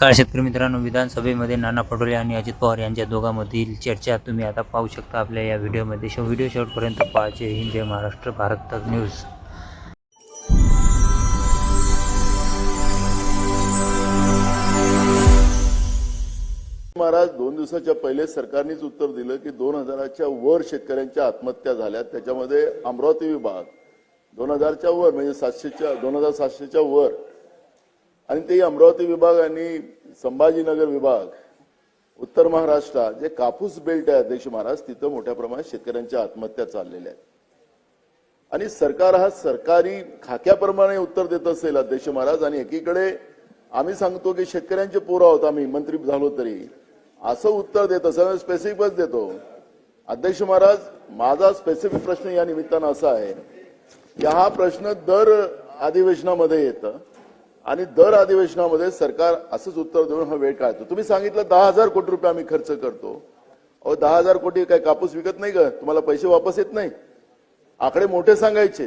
काळ शेतकरी मित्रांनो विधानसभेमध्ये नाना पटोले आणि अजित पवार यांच्या दोघांमधील चर्चा तुम्ही आता पाहू शकता आपल्या या व्हिडिओमध्ये. शो व्हिडिओ शेवटपर्यंत पाहायचे. हिंद जय महाराष्ट्र भारत तक न्यूज. महाराज दोन दिवसाच्या पहिले सरकारनेच उत्तर दिलं की दोन हजाराच्या वर शेतकऱ्यांच्या आत्महत्या झाल्या. त्याच्यामध्ये अमरावती विभाग दोन हजारच्या वर म्हणजे सातशेच्या दोन हजार सातशेच्या वर आणि ते अमरावती विभाग आणि संभाजीनगर विभाग उत्तर महाराष्ट्रात जे कापूस बेल्ट आहे अध्यक्ष महाराज तिथं मोठ्या प्रमाणात शेतकऱ्यांच्या आत्महत्या चाललेल्या आहेत. आणि सरकार हा सरकारी खाक्याप्रमाणे उत्तर देत असेल अध्यक्ष महाराज आणि एकीकडे आम्ही सांगतो की शेतकऱ्यांचे पोरं आहोत आम्ही मंत्री झालो तरी. असं उत्तर देत असेल स्पेसिफिकच देतो. अध्यक्ष महाराज माझा स्पेसिफिक प्रश्न या निमित्तानं असा आहे की हा प्रश्न दर अधिवेशनामध्ये येतं. आणि दर अधिवेशनामध्ये सरकार असंच उत्तर देऊन हा वेळ काढतो. तुम्ही सांगितलं दहा हजार कोटी रुपये आम्ही खर्च करतो. अहो दहा हजार कोटी काय कापूस विकत नाही का? तुम्हाला पैसे वापस येत नाही? आकडे मोठे सांगायचे.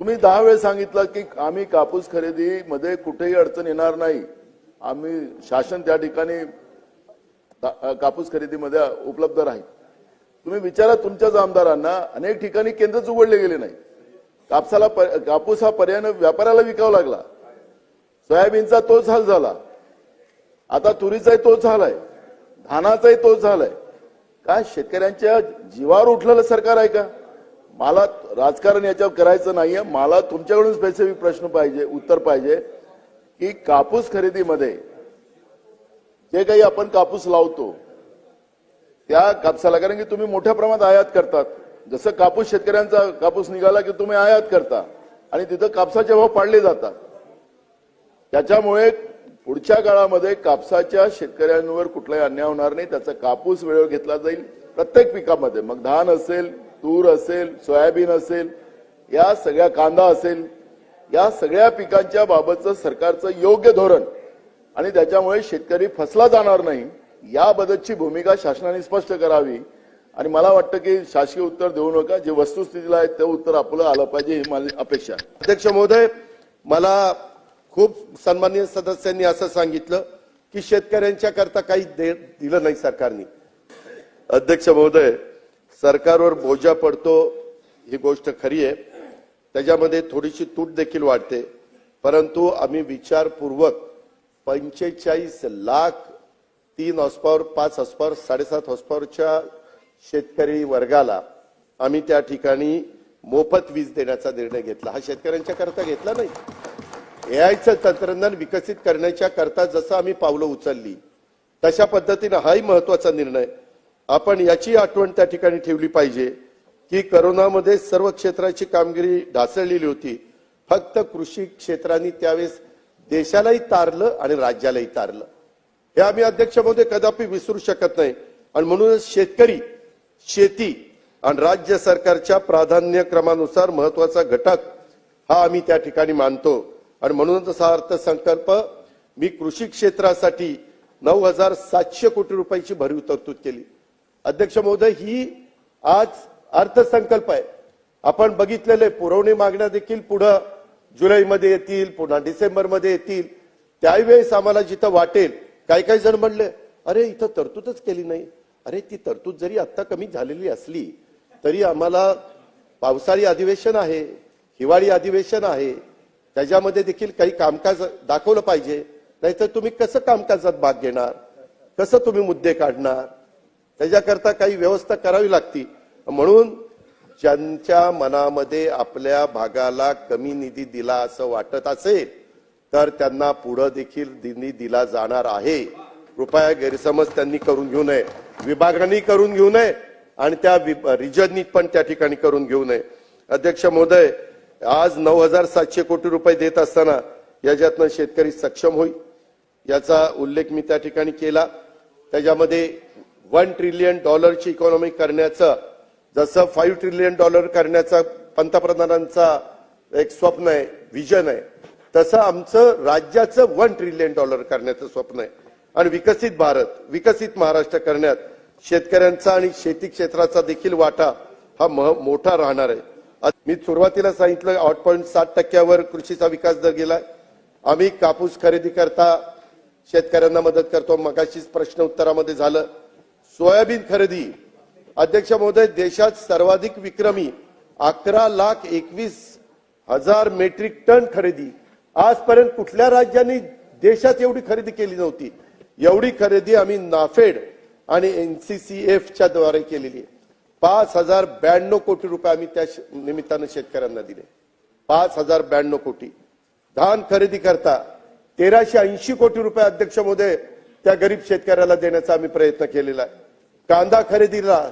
तुम्ही दहा वेळ सांगितलं की आम्ही कापूस खरेदीमध्ये कुठेही अडचण येणार नाही. आम्ही शासन त्या ठिकाणी कापूस खरेदीमध्ये उपलब्ध राहील. तुम्ही विचारा तुमच्याच आमदारांना अनेक ठिकाणी केंद्रच उघडले गेले नाही. कापसाला कापूस हा पर्याय व्यापाऱ्याला विकावा लागला. सोयाबीनचा तोच हाल झाला. आता तुरीचाही तोच झालाय. धानाचाही तोच झालाय. काय शेतकऱ्यांच्या जीवावर उठलेलं सरकार आहे का? मला राजकारण याच्यावर करायचं नाहीये. मला तुमच्याकडून स्पेसिफिक प्रश्न पाहिजे उत्तर पाहिजे की कापूस खरेदीमध्ये जे काही आपण कापूस लावतो त्या कापसाला कारण की तुम्ही मोठ्या प्रमाणात आयात करतात. जसं कापूस शेतकऱ्यांचा कापूस निघाला की तुम्ही आयात करता आणि तिथं कापसाचे भाव पाडले जातात. त्याच्यामुळे पुढच्या काळामध्ये कापसाच्या शेतकऱ्यांवर कुठलाही अन्याय होणार नाही. त्याचा कापूस वेळेवर घेतला जाईल प्रत्येक पिकामध्ये. मग धान असेल तूर असेल सोयाबीन असेल या सगळ्या कांदा असेल या सगळ्या पिकांच्या बाबतचं सरकारचं योग्य धोरण आणि त्याच्यामुळे शेतकरी फसला जाणार नाही याबद्दलची भूमिका शासनाने स्पष्ट करावी. आणि मला वाटतं की शासकीय उत्तर देऊ नका. जे वस्तुस्थितीला आहे ते उत्तर आपलं आलं पाहिजे ही माझी अपेक्षा अध्यक्ष महोदय मला खूप सन्माननीय सदस्यांनी असं सांगितलं की शेतकऱ्यांच्या करता काही दे- दिलं नाही सरकारने. अध्यक्ष महोदय सरकारवर बोजा पडतो ही गोष्ट खरी आहे. त्याच्यामध्ये थोडीशी तूट देखील वाढते. परंतु आम्ही विचारपूर्वक पंचेचाळीस लाख तीन हॉस्पॉवर पाच हॉस्पॉवर साडेसात हॉस्पॉवरच्या शेतकरी वर्गाला आम्ही त्या ठिकाणी मोफत वीज देण्याचा निर्णय घेतला. हा शेतकऱ्यांच्या करता घेतला नाही. एआयचं तंत्रज्ञान विकसित करण्याच्या करता जसं आम्ही पावलं उचलली तशा पद्धतीनं हाही महत्त्वाचा निर्णय आपण याची आठवण त्या ठिकाणी ठेवली पाहिजे की करोनामध्ये सर्व क्षेत्राची कामगिरी ढासळलेली होती. फक्त कृषी क्षेत्राने त्यावेळेस देशालाही तारलं आणि राज्यालाही तारलं. हे आम्ही अध्यक्ष महोदय कदापि विसरू शकत नाही. आणि म्हणूनच शेतकरी शेती आणि राज्य सरकारच्या प्राधान्यक्रमानुसार महत्त्वाचा घटक हा आम्ही त्या ठिकाणी मानतो. आणि म्हणूनच हा अर्थसंकल्प मी कृषी क्षेत्रासाठी नऊ हजार सातशे कोटी रुपयांची भरीव तरतूद केली. अध्यक्ष महोदय ही आज अर्थसंकल्प आहे. आपण बघितलेले पुरवणी मागण्या देखील पुढं जुलैमध्ये येतील पुन्हा डिसेंबरमध्ये येतील. त्यावेळेस आम्हाला जिथं वाटेल काही काही जण म्हणले अरे इथं तरतूदच केली नाही. अरे ती तरतूद जरी आत्ता कमी झालेली असली तरी आम्हाला पावसाळी अधिवेशन आहे हिवाळी अधिवेशन आहे त्याच्यामध्ये देखील काही कामकाज दाखवलं पाहिजे. नाहीतर तुम्ही कसं कामकाजात भाग घेणार? कसं तुम्ही मुद्दे काढणार? त्याच्याकरता काही व्यवस्था करावी लागती. म्हणून ज्यांच्या मनामध्ये आपल्या भागाला कमी निधी दिला असं वाटत असेल तर त्यांना पुढं देखील निधी दिला जाणार आहे. कृपया गैरसमज त्यांनी करून घेऊ नये. विभागांनी करून घेऊ नये आणि त्या रिजननी पण त्या ठिकाणी करून घेऊ नये. अध्यक्ष महोदय आज नऊ हजार सातशे कोटी रुपये देत असताना याच्यातनं शेतकरी सक्षम होईल याचा उल्लेख मी त्या ठिकाणी केला. त्याच्यामध्ये वन ट्रिलियन डॉलरची इकॉनॉमी करण्याचं जसं फाईव्ह ट्रिलियन डॉलर करण्याचा पंतप्रधानांचा एक स्वप्न आहे विजन आहे तसं आमचं राज्याचं वन ट्रिलियन डॉलर करण्याचं स्वप्न आहे. आणि विकसित भारत विकसित महाराष्ट्र करण्यात शेतकऱ्यांचा आणि शेती क्षेत्राचा देखील वाटा हा मोठा राहणार आहे. मी सुरुवातीला सांगितलं आठ पॉईंट सात टक्क्यावर कृषीचा विकास दर गेलाय. आम्ही कापूस खरेदी करता शेतकऱ्यांना मदत करतो. मगाशीच प्रश्न उत्तरामध्ये झालं. सोयाबीन खरेदी. अध्यक्ष महोदय देशात सर्वाधिक विक्रमी अकरा लाख एकवीस हजार मेट्रिक टन खरेदी. आजपर्यंत कुठल्या राज्यांनी देशात एवढी खरेदी केली नव्हती? एवढी खरेदी आम्ही नाफेड आणि एनसीसीएफच्या द्वारे केलेली आहे. पाच हजार ब्याण्णव कोटी रुपये आम्ही त्या श- निमित्तानं शेतकऱ्यांना दिले. पाच हजार ब्याण्णव कोटी. धान खरेदी करता तेराशे ऐंशी कोटी रुपये अध्यक्ष महोदय त्या गरीब शेतकऱ्याला देण्याचा आम्ही प्रयत्न केलेला आहे. कांदा खरेदीला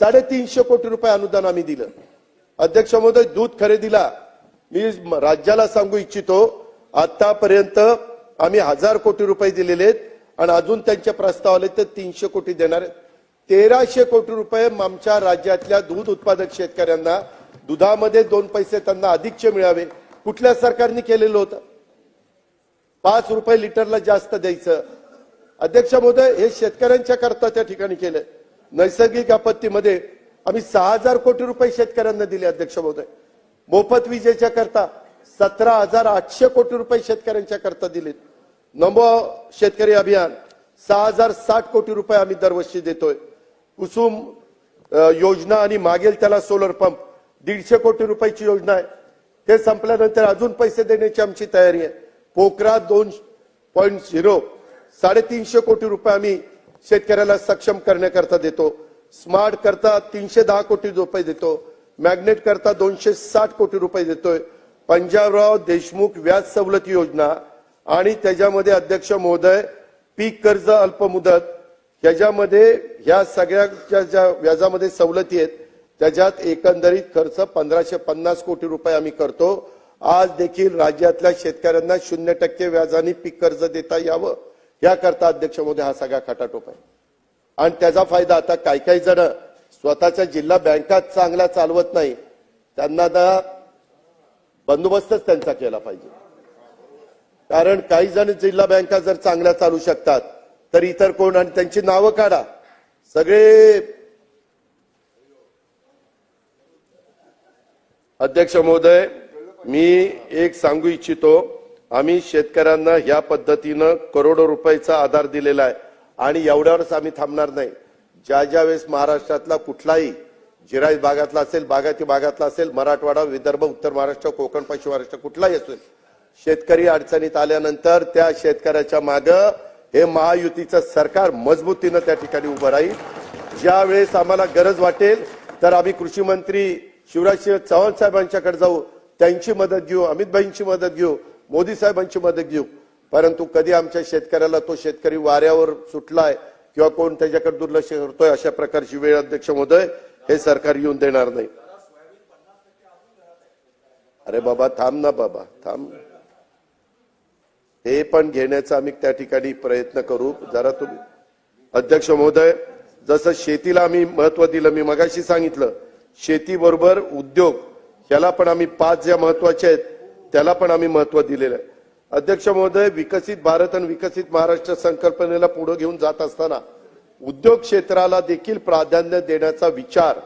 साडेतीनशे कोटी रुपये अनुदान आम्ही दिलं. अध्यक्ष महोदय दूध खरेदीला मी राज्याला सांगू इच्छितो आतापर्यंत आम्ही हजार कोटी रुपये दिलेले आहेत आणि अजून त्यांचे प्रस्ताव आले तर तीनशे कोटी देणार आहेत. तेराशे कोटी रुपये आमच्या राज्यातल्या दूध उत्पादक शेतकऱ्यांना दुधामध्ये दोन पैसे त्यांना अधिकचे मिळावे कुठल्या सरकारने केलेलं होतं? पाच रुपये लिटरला जास्त द्यायचं. अध्यक्ष महोदय हे शेतकऱ्यांच्या करता त्या ठिकाणी केलं नैसर्गिक आपत्तीमध्ये आम्ही सहा हजार कोटी रुपये शेतकऱ्यांना दिले अध्यक्ष महोदय. मोफत विजेच्या करता सतरा हजार आठशे कोटी रुपये शेतकऱ्यांच्या करता दिलेत. नमो शेतकरी अभियान सहा हजार साठ कोटी रुपये आम्ही दरवर्षी देतोय. कुसुम योजना आणि मागेल त्याला सोलर पंप दीडशे कोटी रुपयाची योजना आहे. ते संपल्यानंतर अजून पैसे देण्याची आमची तयारी आहे. पोकरा दोन पॉईंट झिरो साडेतीनशे कोटी रुपये आम्ही शेतकऱ्याला सक्षम करण्याकरता देतो. स्मार्ट करता तीनशे दहा कोटी रुपये देतो. मॅग्नेट करता दोनशे साठ कोटी रुपये देतोय. पंजाबराव देशमुख व्याज सवलती योजना आणि त्याच्यामध्ये अध्यक्ष महोदय पीक कर्ज अल्पमुदत ह्याच्यामध्ये ह्या सगळ्याच्या ज्या व्याजामध्ये सवलती आहेत त्याच्यात एकंदरीत खर्च पंधराशे पन्नास कोटी रुपये आम्ही करतो. आज देखील राज्यातल्या शेतकऱ्यांना शून्य टक्के व्याजाने पीक कर्ज देता यावं याकरता अध्यक्ष मोदी हा सगळा खटाटोप आहे. आणि त्याचा फायदा आता काही काही जण स्वतःच्या जिल्हा बँका चांगल्या चालवत नाही त्यांना आता बंदोबस्तच त्यांचा केला पाहिजे. कारण काही जण जिल्हा बँका जर चांगल्या चालू शकतात तर इतर कोण आणि त्यांची नावं काढा. सगळे अध्यक्ष महोदय मी एक सांगू इच्छितो आम्ही शेतकऱ्यांना ह्या पद्धतीनं करोडो रुपयाचा आधार दिलेला आहे आणि एवढ्यावरच आम्ही थांबणार नाही. ज्या ज्या वेळेस महाराष्ट्रातला कुठलाही जिराई भागातला असेल बागाती भागातला असेल मराठवाडा विदर्भ उत्तर महाराष्ट्र कोकण पश्चिम महाराष्ट्र कुठलाही असेल शेतकरी अडचणीत आल्यानंतर त्या शेतकऱ्याच्या मागं हे महायुतीचं सरकार मजबूतीनं त्या ठिकाणी उभं राहील. ज्या वेळेस आम्हाला गरज वाटेल तर आम्ही कृषी मंत्री शिवराज चव्हाण साहेबांच्याकडे जाऊ त्यांची मदत घेऊ अमितभाईंची मदत घेऊ मोदी साहेबांची मदत घेऊ. परंतु कधी आमच्या शेतकऱ्याला तो शेतकरी वाऱ्यावर सुटलाय किंवा कोण त्याच्याकडे दुर्लक्ष करतोय अशा प्रकारची वेळ अध्यक्ष महोदय हे सरकार येऊन देणार नाही. अरे बाबा थांब ना बाबा थांब. हे पण घेण्याचा आम्ही त्या ठिकाणी प्रयत्न करू. जरा तुम्ही अध्यक्ष महोदय जसं शेतीला आम्ही महत्त्व दिलं मी मगाशी सांगितलं शेतीबरोबर उद्योग ह्याला पण आम्ही पाच ज्या महत्त्वाच्या आहेत त्याला पण आम्ही महत्त्व दिलेलं आहे. अध्यक्ष महोदय विकसित भारत आणि विकसित महाराष्ट्र संकल्पनेला पुढे घेऊन जात असताना उद्योग क्षेत्राला देखील प्राधान्य देण्याचा विचार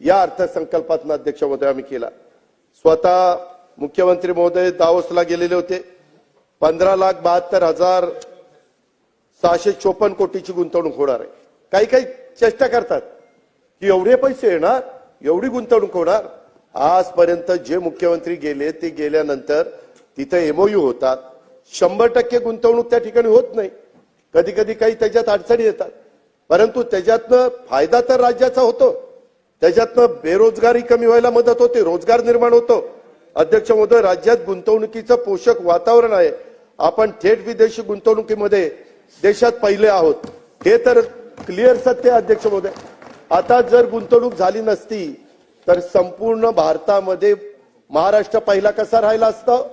या अर्थसंकल्पातून अध्यक्ष महोदय आम्ही केला. स्वतः मुख्यमंत्री महोदय दावोसला गेलेले होते. पंधरा लाख बहात्तर हजार सहाशे चोपन्न कोटीची गुंतवणूक होणार आहे. काही काही चेष्टा करतात की एवढे पैसे येणार एवढी गुंतवणूक होणार. आजपर्यंत जे मुख्यमंत्री गेले ते गेल्यानंतर तिथे एमओयू होतात. शंभर टक्के गुंतवणूक त्या ठिकाणी होत नाही. कधी कधी काही त्याच्यात अडचणी येतात. परंतु त्याच्यातनं फायदा तर राज्याचा होतो. त्याच्यातनं बेरोजगारी कमी व्हायला मदत होते रोजगार निर्माण होतो. अध्यक्ष महोदय राज्यात गुंतवणुकीचं पोषक वातावरण आहे. आपण थेट विदेशी गुंतवणुकीमध्ये देशात पहिले आहोत. हे तर क्लिअर सत्य अध्यक्ष महोदय. आता जर गुंतवणूक झाली नसती तर संपूर्ण भारतामध्ये महाराष्ट्र पहिला कसा राहिला असतं?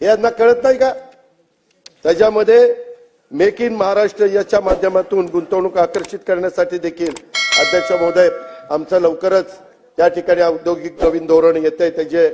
हे यांना कळत नाही का? त्याच्यामध्ये मेक इन महाराष्ट्र याच्या माध्यमातून गुंतवणूक आकर्षित करण्यासाठी देखील अध्यक्ष महोदय आमचं लवकरच त्या ठिकाणी औद्योगिक नवीन धोरण येते त्याचे